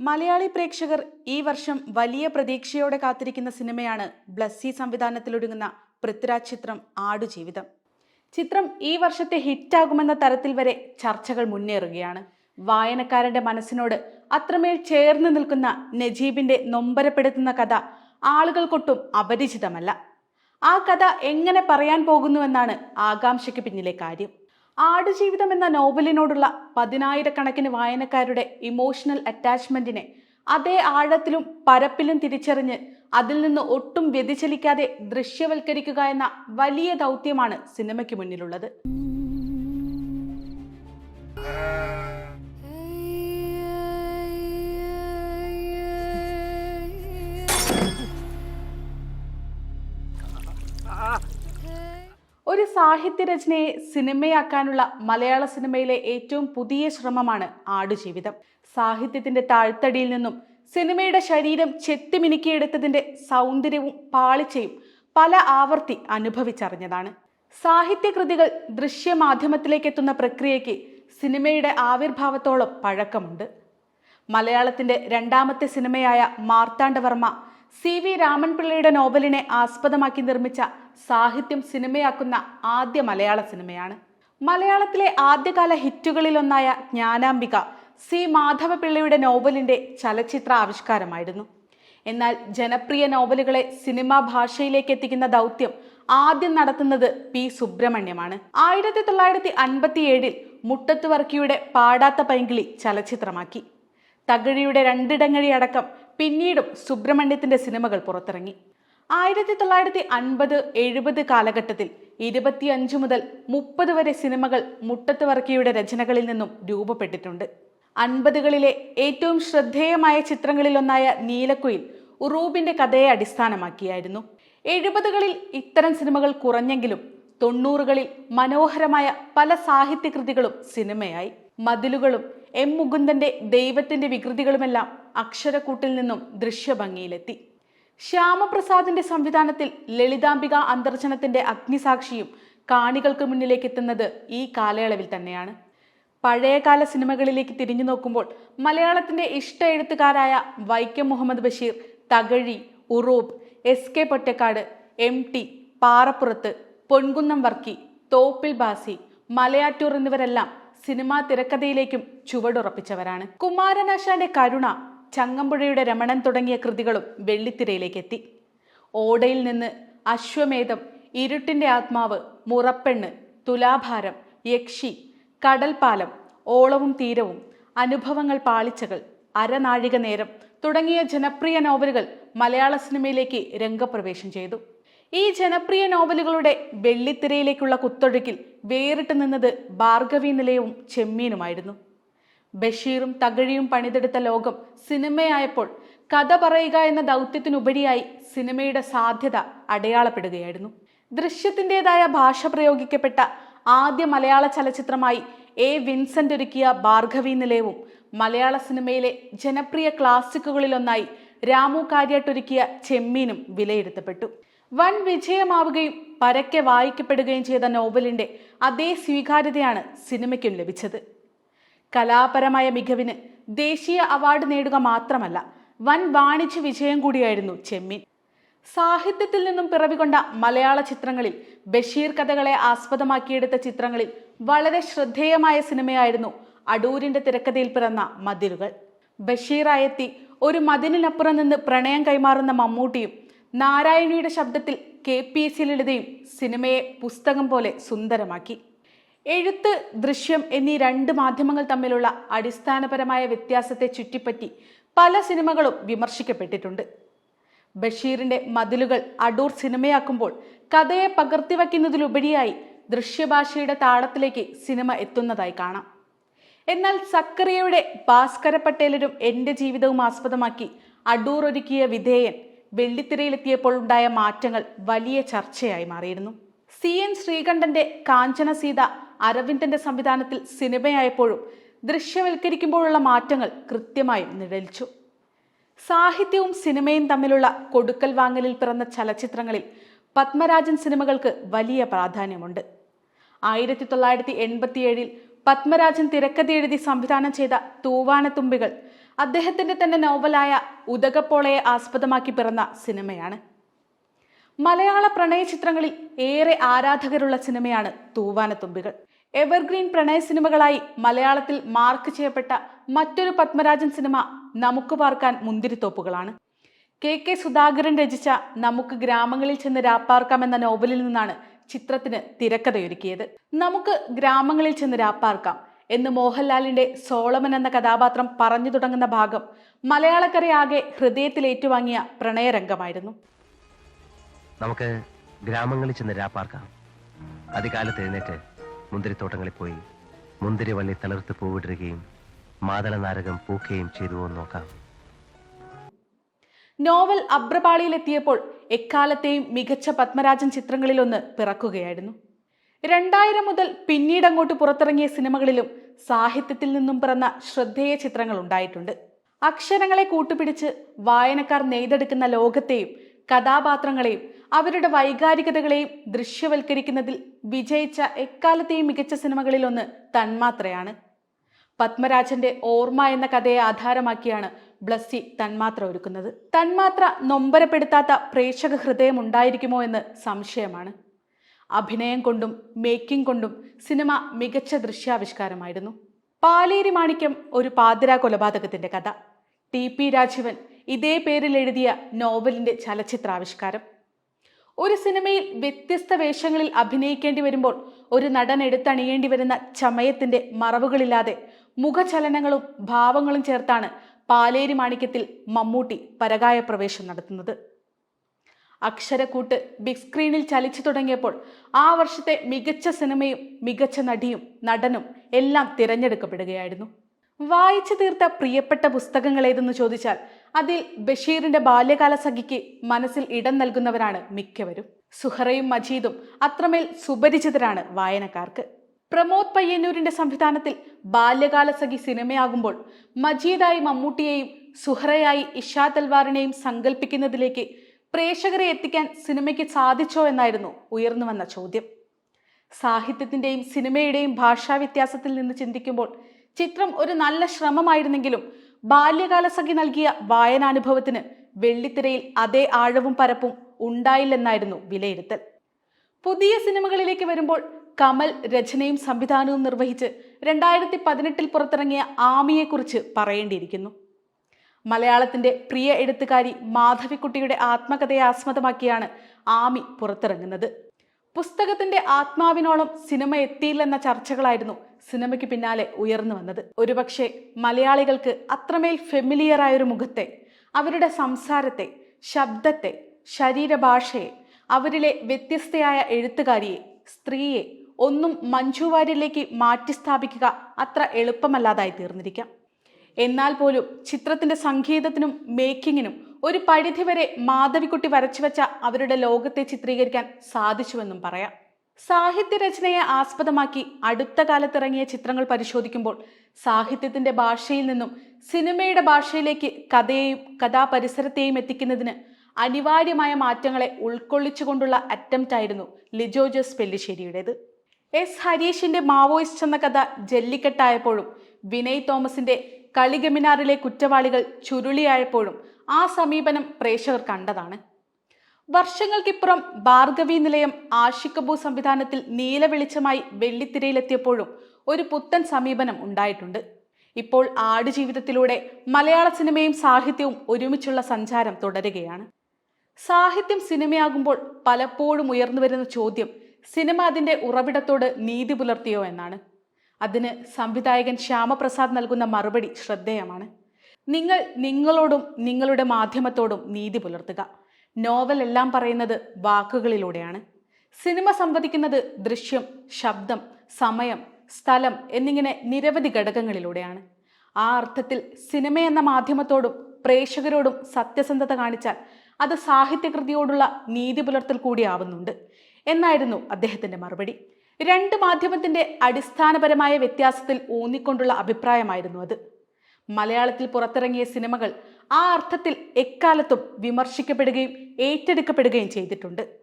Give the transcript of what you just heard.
മലയാളി പ്രേക്ഷകർ ഈ വർഷം വലിയ പ്രതീക്ഷയോടെ കാത്തിരിക്കുന്ന സിനിമയാണ് ബ്ലസ്സി സംവിധാനത്തിലൊരുങ്ങുന്ന പൃഥ്വിരാജ് ചിത്രം ആടുജീവിതം. ചിത്രം ഈ വർഷത്തെ ഹിറ്റാകുമെന്ന തരത്തിൽ വരെ ചർച്ചകൾ മുന്നേറുകയാണ്. വായനക്കാരന്റെ മനസ്സിനോട് അത്രമേൽ ചേർന്ന് നിൽക്കുന്ന നജീബിന്റെ നൊമ്പരപ്പെടുത്തുന്ന കഥ ആളുകൾക്കൊട്ടും അപരിചിതമല്ല. ആ കഥ എങ്ങനെ പറയാൻ പോകുന്നുവെന്നാണ് ആകാംക്ഷയ്ക്ക് പിന്നിലെ കാര്യം. ആടുജീവിതം എന്ന നോവലിനോടുള്ള പതിനായിരക്കണക്കിന് വായനക്കാരുടെ ഇമോഷണൽ അറ്റാച്ച്മെന്റിനെ അതേ ആഴത്തിലും പരപ്പിലും തിരിച്ചറിഞ്ഞ് അതിൽ നിന്ന് ഒട്ടും വ്യതിചലിക്കാതെ ദൃശ്യവൽക്കരിക്കുക എന്ന വലിയ ദൗത്യമാണ് സിനിമയ്ക്ക് മുന്നിലുള്ളത്. സാഹിത്യരചനയെ സിനിമയാക്കാനുള്ള മലയാള സിനിമയിലെ ഏറ്റവും പുതിയ ശ്രമമാണ് ആടുജീവിതം. സാഹിത്യത്തിന്റെ താഴ്ത്തടിയിൽ നിന്നും സിനിമയുടെ ശരീരം ചെത്തിമിനുക്കിയെടുത്തതിന്റെ സൗന്ദര്യവും പാളിച്ചയും പല ആവർത്തി അനുഭവിച്ചറിഞ്ഞതാണ്. സാഹിത്യകൃതികൾ ദൃശ്യമാധ്യമത്തിലേക്ക് എത്തുന്ന പ്രക്രിയയ്ക്ക് സിനിമയുടെ ആവിർഭാവത്തോളം പഴക്കമുണ്ട്. മലയാളത്തിന്റെ രണ്ടാമത്തെ സിനിമയായ മാർത്താണ്ഡവർമ്മ സി വി രാമൻപിള്ളയുടെ നോവലിനെ ആസ്പദമാക്കി നിർമ്മിച്ച സാഹിത്യം സിനിമയാക്കുന്ന ആദ്യ മലയാള സിനിമയാണ്. മലയാളത്തിലെ ആദ്യകാല ഹിറ്റുകളിലൊന്നായ ജ്ഞാനാംബിക സി മാധവപിള്ളയുടെ നോവലിന്റെ ചലച്ചിത്ര ആവിഷ്കാരമായിരുന്നു. എന്നാൽ ജനപ്രിയ നോവലുകളെ സിനിമാ ഭാഷയിലേക്ക് എത്തിക്കുന്ന ദൗത്യം ആദ്യം നടത്തുന്നത് പി സുബ്രഹ്മണ്യമാണ്. ആയിരത്തി തൊള്ളായിരത്തി അൻപത്തി ഏഴിൽ മുട്ടത്ത് വർക്കിയുടെ പാടാത്ത പൈങ്കിളി ചലച്ചിത്രമാക്കി. തകഴിയുടെ രണ്ടിടങ്ങഴി അടക്കം പിന്നീടും സുബ്രഹ്മണ്യത്തിന്റെ സിനിമകൾ പുറത്തിറങ്ങി. ആയിരത്തി തൊള്ളായിരത്തി അൻപത് എഴുപത് കാലഘട്ടത്തിൽ ഇരുപത്തിയഞ്ച് മുതൽ മുപ്പത് വരെ സിനിമകൾ മുട്ടത്ത് വർക്കിയുടെ രചനകളിൽ നിന്നും രൂപപ്പെട്ടിട്ടുണ്ട്. അൻപതുകളിലെ ഏറ്റവും ശ്രദ്ധേയമായ ചിത്രങ്ങളിലൊന്നായ നീലക്കുയിൽ ഉറൂബിന്റെ കഥയെ അടിസ്ഥാനമാക്കിയായിരുന്നു. എഴുപതുകളിൽ ഇത്തരം സിനിമകൾ കുറഞ്ഞെങ്കിലും തൊണ്ണൂറുകളിൽ മനോഹരമായ പല സാഹിത്യകൃതികളും സിനിമയായി. മതിലുകളും എം മുകുന്ദന്റെ ദൈവത്തിന്റെ വികൃതികളുമെല്ലാം അക്ഷരക്കൂട്ടിൽ നിന്നും ദൃശ്യഭംഗിയിലെത്തി. ശ്യാമപ്രസാദിന്റെ സംവിധാനത്തിൽ ലളിതാംബിക അന്തർജനത്തിന്റെ അഗ്നിസാക്ഷിയും കാണികൾക്ക് മുന്നിലേക്ക് എത്തുന്നത് ഈ കാലയളവിൽ തന്നെയാണ്. പഴയകാല സിനിമകളിലേക്ക് തിരിഞ്ഞു നോക്കുമ്പോൾ മലയാളത്തിന്റെ ഇഷ്ട എഴുത്തുകാരായ Vaikom Muhammad Basheer Thakazhi Uroob S K Pottekkatt M T Parappurath Ponkunnam Varkey Thoppil Bhasi Malayattoor എന്നിവരെല്ലാം cinema തിരക്കഥയിലേക്കും ചുവടുറപ്പിച്ചവരാണ്. കുമാരനാശാന്റെ കരുണ ചങ്ങമ്പുഴയുടെ രമണൻ തുടങ്ങിയ കൃതികളും വെള്ളിത്തിരയിലേക്ക് എത്തി ഓടയിൽ നിന്ന് അശ്വമേധം ഇരുട്ടിന്റെ ആത്മാവ് മുറപ്പെണ്ണ് തുലാഭാരം യക്ഷി കടൽപാലം ഓളവും തീരവും അനുഭവങ്ങൾ പാളിച്ചകൾ അരനാഴിക നേരം തുടങ്ങിയ ജനപ്രിയ നോവലുകൾ മലയാള സിനിമയിലേക്ക് രംഗപ്രവേശം ചെയ്തു. ഈ ജനപ്രിയ നോവലുകളുടെ വെള്ളിത്തിരയിലേക്കുള്ള കുത്തൊഴുക്കിൽ വേറിട്ട് നിന്നത് ഭാർഗവി നിലയവും ചെമ്മീനുമായിരുന്നു. ബഷീറും തകഴിയും പണിതെടുത്ത ലോകം സിനിമയായപ്പോൾ കഥ പറയുക എന്ന ദൗത്യത്തിനുപരിയായി സിനിമയുടെ സാധ്യത അടയാളപ്പെടുകയായിരുന്നു. ദൃശ്യത്തിന്റെതായ ഭാഷ പ്രയോഗിക്കപ്പെട്ട ആദ്യ മലയാള ചലച്ചിത്രമായി എ. വിൻസെന്റ് ഒരുക്കിയ ഭാർഗവി നിലയവും മലയാള സിനിമയിലെ ജനപ്രിയ ക്ലാസിക്കുകളിലൊന്നായി രാമു കാര്യാട്ടൊരുക്കിയ ചെമ്മീനും വിലയിരുത്തപ്പെട്ടു. വൻ വിജയമാവുകയും പരക്കെ വായിക്കപ്പെടുകയും ചെയ്ത നോവലിന്റെ അതേ സ്വീകാര്യതയാണ് സിനിമയ്ക്കും ലഭിച്ചത്. കലാപരമായ മികവിന് ദേശീയ അവാർഡ് നേടുക മാത്രമല്ല വൻ വാണിജ്യ വിജയം കൂടിയായിരുന്നു ചെമ്മീൻ. സാഹിത്യത്തിൽ നിന്നും പിറവികൊണ്ട മലയാള ചിത്രങ്ങളിൽ ബഷീർ കഥകളെ ആസ്പദമാക്കിയെടുത്ത ചിത്രങ്ങളിൽ വളരെ ശ്രദ്ധേയമായ സിനിമയായിരുന്നു അടൂരിന്റെ തിരക്കഥയിൽ പിറന്ന മതിലുകൾ. ബഷീറായെത്തി ഒരു മതിലിനപ്പുറം നിന്ന് പ്രണയം കൈമാറുന്ന മമ്മൂട്ടിയും നാരായണിയുടെ ശബ്ദത്തിൽ കെ പി എസ് ലളിതയും സിനിമയെ പുസ്തകം പോലെ സുന്ദരമാക്കി. എഴുത്ത് ദൃശ്യം എന്നീ രണ്ട് മാധ്യമങ്ങൾ തമ്മിലുള്ള അടിസ്ഥാനപരമായ വ്യത്യാസത്തെ ചുറ്റിപ്പറ്റി പല സിനിമകളും വിമർശിക്കപ്പെട്ടിട്ടുണ്ട്. ബഷീറിന്റെ മതിലുകൾ അടൂർ സിനിമയാക്കുമ്പോൾ കഥയെ പകർത്തിവെക്കുന്നതിലുപരിയായി ദൃശ്യഭാഷയുടെ താളത്തിലേക്ക് സിനിമ എത്തുന്നതായി കാണാം. എന്നാൽ സക്കറിയയുടെ ഭാസ്കര പട്ടേലരും എന്റെ ജീവിതവും ആസ്പദമാക്കി അടൂർ ഒരുക്കിയ വിധേയൻ വെള്ളിത്തിരയിലെത്തിയപ്പോൾ ഉണ്ടായ മാറ്റങ്ങൾ വലിയ ചർച്ചയായി മാറിയിരുന്നു. സി. എൻ. ശ്രീകണ്ഠന്റെ കാഞ്ചന സീത അരവിന്ദന്റെ സംവിധാനത്തിൽ സിനിമയായപ്പോഴും ദൃശ്യവൽക്കരിക്കുമ്പോഴുള്ള മാറ്റങ്ങൾ കൃത്യമായും നിഴലിച്ചു. സാഹിത്യവും സിനിമയും തമ്മിലുള്ള കൊടുക്കൽ വാങ്ങലിൽ പിറന്ന ചലച്ചിത്രങ്ങളിൽ പത്മരാജൻ സിനിമകൾക്ക് വലിയ പ്രാധാന്യമുണ്ട്. ആയിരത്തി തൊള്ളായിരത്തി എൺപത്തിയേഴിൽ പത്മരാജൻ തിരക്കഥ എഴുതി സംവിധാനം ചെയ്ത തൂവാനത്തുമ്പികൾ അദ്ദേഹത്തിന്റെ തന്നെ നോവലായ ഉദകപ്പോളയെ ആസ്പദമാക്കി പിറന്ന സിനിമയാണ്. മലയാള പ്രണയ ചിത്രങ്ങളിൽ ഏറെ ആരാധകരുള്ള സിനിമയാണ് തൂവാനത്തുമ്പികൾ. എവർഗ്രീൻ പ്രണയ സിനിമകളായി മലയാളത്തിൽ മാർക്ക് ചെയ്യപ്പെട്ട മറ്റൊരു പത്മരാജൻ സിനിമ നമുക്ക് പാർക്കാൻ മുന്തിരിത്തോപ്പുകളാണ് കെ കെ സുധാകരൻ രചിച്ച നമുക്ക് ഗ്രാമങ്ങളിൽ ചെന്ന് രാപ്പാർക്കാം എന്ന നോവലിൽ നിന്നാണ് ചിത്രത്തിന് തിരക്കഥയൊരുക്കിയത്. നമുക്ക് ഗ്രാമങ്ങളിൽ ചെന്ന് രാപ്പാർക്കാം എന്ന് മോഹൻലാലിന്റെ സോളമൻ എന്ന കഥാപാത്രം പറഞ്ഞു തുടങ്ങുന്ന ഭാഗം മലയാളക്കരയാകെ ഹൃദയത്തിൽ ഏറ്റുവാങ്ങിയ പ്രണയരംഗമായിരുന്നു. നമുക്ക് ഗ്രാമങ്ങളിൽ ചെന്ന് രാപ്പാർക്കാം അധികാലത്ത് എഴുന്നേറ്റ് മുന്തിരിത്തോട്ടങ്ങളിൽ പോയി മുന്തിരിവള്ളി തളിർത്ത് പൂവിടുകയും മാതള നാരകം പൂക്കുകയും ചെയ്തുവോ നോക്കാം. നോവൽ അബ്രപാളിയിലെത്തിയപ്പോൾ എക്കാലത്തെയും മികച്ച പത്മരാജൻ ചിത്രങ്ങളിലൊന്ന് പിറക്കുകയായിരുന്നു. രണ്ടായിരം മുതൽ പിന്നീട് അങ്ങോട്ട് പുറത്തിറങ്ങിയ സിനിമകളിലും സാഹിത്യത്തിൽ നിന്നും പിറന്ന ശ്രദ്ധേയ ചിത്രങ്ങൾ ഉണ്ടായിട്ടുണ്ട്. അക്ഷരങ്ങളെ കൂട്ടുപിടിച്ച് വായനക്കാർ നെയ്തെടുക്കുന്ന ലോകത്തെയും കഥാപാത്രങ്ങളെയും അവരുടെ വൈകാരികതകളെയും ദൃശ്യവൽക്കരിക്കുന്നതിൽ വിജയിച്ച എക്കാലത്തെയും മികച്ച സിനിമകളിലൊന്ന് തന്മാത്രയാണ്. പത്മരാജന്റെ ഓർമ്മ എന്ന കഥയെ ആധാരമാക്കിയാണ് ബ്ലസ്സി തന്മാത്ര ഒരുക്കുന്നത്. തന്മാത്ര നൊമ്പരപ്പെടുത്താത്ത പ്രേക്ഷക ഹൃദയം ഉണ്ടായിരിക്കുമോ എന്ന് സംശയമാണ്. അഭിനയം കൊണ്ടും മേക്കിംഗ് കൊണ്ടും സിനിമ മികച്ച ദൃശ്യാവിഷ്കാരമായിരുന്നു. പാലേരി മാണിക്യം ഒരു പാതിരാ കൊലപാതകത്തിന്റെ കഥ. ടി പി രാജീവൻ ഇതേ പേരിൽ എഴുതിയ നോവലിന്റെ ചലച്ചിത്രാവിഷ്കാരം. ഒരു സിനിമയിൽ വ്യത്യസ്ത വേഷങ്ങളിൽ അഭിനയിക്കേണ്ടി വരുമ്പോൾ ഒരു നടൻ എടുത്തണിയേണ്ടി വരുന്ന ചമയത്തിന്റെ മറവുകളില്ലാതെ മുഖചലനങ്ങളും ഭാവങ്ങളും ചേർത്താണ് പാലേരി മാണിക്യത്തിൽ മമ്മൂട്ടി പരകായ പ്രവേശം നടത്തുന്നത്. അക്ഷരക്കൂട്ട് ബിഗ് സ്ക്രീനിൽ ചലിച്ചു തുടങ്ങിയപ്പോൾ ആ വർഷത്തെ മികച്ച സിനിമയും മികച്ച നടിയും നടനും എല്ലാം തിരഞ്ഞെടുക്കപ്പെടുകയായിരുന്നു. വായിച്ചു തീർത്ത പ്രിയപ്പെട്ട പുസ്തകങ്ങൾ ഏതെന്ന് ചോദിച്ചാൽ അതിൽ ബഷീറിന്റെ ബാല്യകാല സഖിക്ക് മനസ്സിൽ ഇടം നൽകുന്നവരാണ് മിക്കവരും. സുഹറയും മജീദും അത്രമേൽ സുപരിചിതരാണ് വായനക്കാർക്ക്. പ്രമോദ് പയ്യന്നൂരിന്റെ സംവിധാനത്തിൽ ബാല്യകാല സഖി സിനിമയാകുമ്പോൾ മജീദായി മമ്മൂട്ടിയെയും സുഹറയായി ഇഷാ തൽവാറിനെയും സങ്കല്പിക്കുന്നതിലേക്ക് പ്രേക്ഷകരെ എത്തിക്കാൻ സിനിമയ്ക്ക് സാധിച്ചോ എന്നായിരുന്നു ഉയർന്നു വന്ന ചോദ്യം. സാഹിത്യത്തിന്റെയും സിനിമയുടെയും ഭാഷാ വ്യത്യാസത്തിൽ നിന്ന് ചിന്തിക്കുമ്പോൾ ചിത്രം ഒരു നല്ല ശ്രമമായിരുന്നെങ്കിലും ബാല്യകാലസഖി നൽകിയ വായനാനുഭവത്തിന് വെള്ളിത്തിരയിൽ അതേ ആഴവും പരപ്പും ഉണ്ടായില്ലെന്നായിരുന്നു വിലയിരുത്തൽ. പുതിയ സിനിമകളിലേക്ക് വരുമ്പോൾ കമൽ രചനയും സംവിധാനവും നിർവഹിച്ച് രണ്ടായിരത്തി പതിനെട്ടിൽ പുറത്തിറങ്ങിയ ആമിയെക്കുറിച്ച് പറയേണ്ടിയിരിക്കുന്നു. മലയാളത്തിന്റെ പ്രിയ എഴുത്തുകാരി മാധവിക്കുട്ടിയുടെ ആത്മകഥയെ ആസ്മദമാക്കിയാണ് ആമി പുറത്തിറങ്ങുന്നത്. പുസ്തകത്തിന്റെ ആത്മാവിനോളം സിനിമ എത്തിയില്ലെന്ന ചർച്ചകളായിരുന്നു സിനിമയ്ക്ക് പിന്നാലെ ഉയർന്നു വന്നത്. ഒരുപക്ഷെ മലയാളികൾക്ക് അത്രമേൽ ഫെമിലിയർ ആയൊരു മുഖത്തെ അവരുടെ സംസാരത്തെ ശബ്ദത്തെ ശരീരഭാഷയെ അവരിലെ വ്യത്യസ്തയായ എഴുത്തുകാരിയെ സ്ത്രീയെ ഒന്നും മഞ്ജു വാര്യരിലേക്ക് മാറ്റി സ്ഥാപിക്കുക അത്ര എളുപ്പമല്ലാതായി തീർന്നിരിക്കാം. എന്നാൽ പോലും ചിത്രത്തിന്റെ സംഗീതത്തിനും മേക്കിങ്ങിനും ഒരു പരിധിവരെ മാധവിക്കുട്ടി വരച്ചുവെച്ച അവരുടെ ലോകത്തെ ചിത്രീകരിക്കാൻ സാധിച്ചുവെന്നും പറയാം. സാഹിത്യരചനയെ ആസ്പദമാക്കി അടുത്ത കാലത്തിറങ്ങിയ ചിത്രങ്ങൾ പരിശോധിക്കുമ്പോൾ സാഹിത്യത്തിന്റെ ഭാഷയിൽ നിന്നും സിനിമയുടെ ഭാഷയിലേക്ക് കഥയെയും കഥാപരിസരത്തെയും എത്തിക്കുന്നതിന് അനിവാര്യമായ മാറ്റങ്ങളെ ഉൾക്കൊള്ളിച്ചുകൊണ്ടുള്ള അറ്റംപ്റ്റ് ആയിരുന്നു ലിജോ ജോസ് പെല്ലിശ്ശേരിയുടേത്. എസ് ഹരീഷിന്റെ മാവോയിസ്റ്റ് എന്ന കഥ ജല്ലിക്കെട്ടായപ്പോഴും വിനയ് തോമസിന്റെ കളിഗമിനാറിലെ കുറ്റവാളികൾ ചുരുളിയായപ്പോഴും ആ സമീപനം പ്രേക്ഷകർ കണ്ടതാണ്. വർഷങ്ങൾക്കിപ്പുറം ഭാർഗവി നിലയം ആഷിക്കബൂ സംവിധാനത്തിൽ നീലവെളിച്ചമായി വെള്ളിത്തിരയിലെത്തിയപ്പോഴും ഒരു പുത്തൻ സമീപനം ഉണ്ടായിട്ടുണ്ട്. ഇപ്പോൾ ആടുജീവിതത്തിലൂടെ മലയാള സിനിമയും സാഹിത്യവും ഒരുമിച്ചുള്ള സഞ്ചാരം തുടരുകയാണ്. സാഹിത്യം സിനിമയാകുമ്പോൾ പലപ്പോഴും ഉയർന്നു വരുന്ന ചോദ്യം സിനിമ അതിന്റെ ഉറവിടത്തോട് നീതി പുലർത്തിയോ എന്നാണ്. അതിന് സംവിധായകൻ ശ്യാമപ്രസാദ് നൽകുന്ന മറുപടി ശ്രദ്ധേയമാണ്. നിങ്ങൾ നിങ്ങളോടും നിങ്ങളുടെ മാധ്യമത്തോടും നീതി പുലർത്തുക. നോവൽ എല്ലാം പറയുന്നത് വാക്കുകളിലൂടെയാണ്. സിനിമ സംവദിക്കുന്നത് ദൃശ്യം ശബ്ദം സമയം സ്ഥലം എന്നിങ്ങനെ നിരവധി ഘടകങ്ങളിലൂടെയാണ്. ആ അർത്ഥത്തിൽ സിനിമ എന്ന മാധ്യമത്തോടും പ്രേക്ഷകരോടും സത്യസന്ധത കാണിച്ചാൽ അത് സാഹിത്യകൃതിയോടുള്ള നീതി പുലർത്തൽ കൂടിയാവുന്നുണ്ട് എന്നായിരുന്നു അദ്ദേഹത്തിന്റെ മറുപടി. രണ്ട് മാധ്യമത്തിന്റെ അടിസ്ഥാനപരമായ വ്യത്യാസത്തിൽ ഊന്നിക്കൊണ്ടുള്ള അഭിപ്രായമായിരുന്നു അത്. മലയാളത്തിൽ പുറത്തിറങ്ങിയ സിനിമകൾ ആ അർത്ഥത്തിൽ എക്കാലത്തും വിമർശിക്കപ്പെടുകയും ഏറ്റെടുക്കപ്പെടുകയും ചെയ്തിട്ടുണ്ട്.